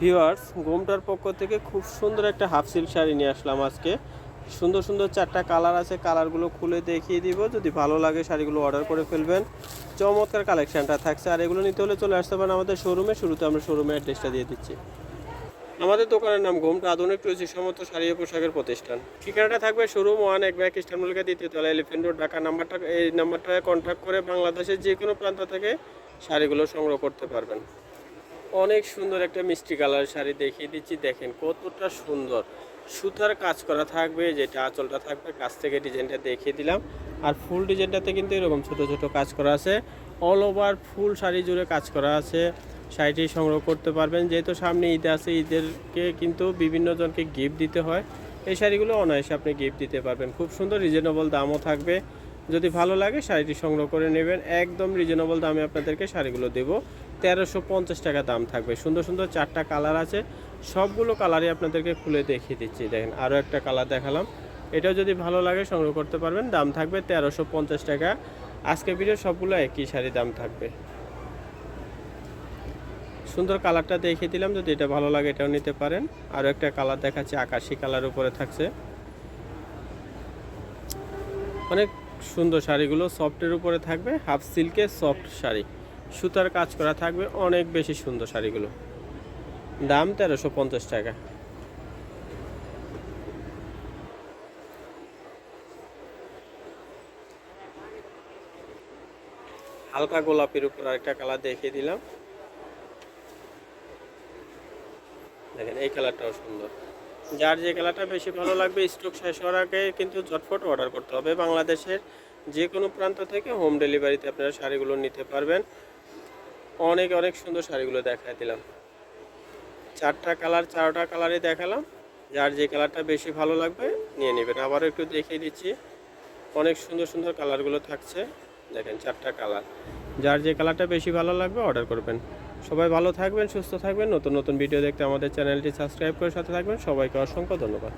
Viewers গোমটার পক্ষ থেকে খুব সুন্দর একটা হাফ সিল্ক শাড়ি নিয়ে আসলাম আজকে। সুন্দর সুন্দর চারটা কালার আছে, কালারগুলো খুলে দেখিয়ে দিব। যদি ভালো লাগে শাড়িগুলো অর্ডার করে ফেলবেন। চমৎকার কালেকশানটা থাকছে। আর এগুলো নিতে হলে চলে আসতে পারেন আমাদের শোরুমে। শুরুতে আমরা শোরুমে অ্যাড্রেসটা দিয়ে দিচ্ছি। আমাদের দোকানের নাম ঘোমটা আধুনিক রয়েছে, সমস্ত শাড়ি ও পোশাকের প্রতিষ্ঠান। ঠিকানাটা থাকবে শোরুম ওয়ান, এক ব্যাক ইস্টানবুলকে দ্বিতীয় তলা এলিফেন্ট রোড, ঢাকা। নাম্বারটা, এই নাম্বারটায় কন্ট্যাক্ট করে বাংলাদেশের যে কোনো প্রান্ত থেকে শাড়িগুলো সংগ্রহ করতে পারবেন। অনেক সুন্দর একটা মিষ্টি কালার শাড়ি দেখিয়ে দিচ্ছি। দেখেন কতটা সুন্দর। সুতার কাজ করা থাকবে, যেটা আঁচলটা থাকবে, কাছ থেকে ডিজাইনটা দেখিয়ে দিলাম। আর ফুল ডিজাইনটাতে কিন্তু এরকম ছোট ছোট কাজ করা আছে। অল ওভার ফুল শাড়ি জুড়ে কাজ করা আছে। শাড়িটি সংগ্রহ করতে পারবেন। যেহেতু সামনে ঈদ আছে, ঈদেরকে কিন্তু বিভিন্ন জনকে গিফট দিতে হয়। এই শাড়িগুলো অনায়াসে আপনি গিফট দিতে পারবেন। খুব সুন্দর রিজনেবল দামও থাকবে। যদি ভালো লাগে শাড়িটি সংগ্রহ করে নেবেন। একদম রিজনেবল দামে আপনাদেরকে শাড়িগুলো দেবো। তেরোশো পঞ্চাশ টাকা দাম থাকবে। সুন্দর সুন্দর চারটা কালার আছে। সবগুলো কালারই আপনাদেরকে খুলে দেখিয়ে দিচ্ছি। দেখেন, আরও একটা কালার দেখালাম। এটাও যদি ভালো লাগে সংগ্রহ করতে পারবেন। দাম থাকবে তেরোশো পঞ্চাশ টাকা। আজকে ভিডিও সবগুলো একই শাড়ি দাম থাকবে। সুন্দর কালারটা দেখিয়ে দিলাম। যদি এটা ভালো লাগে এটাও নিতে পারেন। আরও একটা কালার দেখাচ্ছে। আকাশি কালার উপরে থাকছে। অনেক সুন্দর শাড়িগুলো সফটের উপরে থাকবে হাফ সিল্কের সফট শাড়ি। সুতার কাজ করা থাকবে অনেক বেশি সুন্দর শাড়িগুলো। দাম তেরোশো পঞ্চাশ টাকা। হালকা গোলাপির উপর আরেকটা কালার দেখিয়ে দিলাম। দেখেন, এই কালারটাও সুন্দর। যার যে কালারটা বেশি ভালো লাগবে স্টক শেষ হওয়ার আগে কিন্তু ঝটফট অর্ডার করতে হবে। বাংলাদেশের যে কোনো প্রান্ত থেকে হোম ডেলিভারিতে আপনারা শাড়িগুলো নিতে পারবেন। অনেক অনেক সুন্দর শাড়িগুলো দেখায় দিলাম। চারটা কালার চারটা কালারই দেখালাম। যার যে কালারটা বেশি ভালো লাগবে, নিয়ে নেবেন। আবারও একটু দেখিয়ে দিচ্ছি। অনেক সুন্দর সুন্দর কালারগুলো থাকছে। দেখেন চারটা কালার যার যে কালারটা বেশি ভালো লাগবে অর্ডার করবেন। সবাই ভালো থাকবেন, সুস্থ থাকবেন। নতুন নতুন ভিডিও দেখতে আমাদের চ্যানেলটি সাবস্ক্রাইব করে সাথে থাকবেন। সবাইকে অসংখ্য ধন্যবাদ।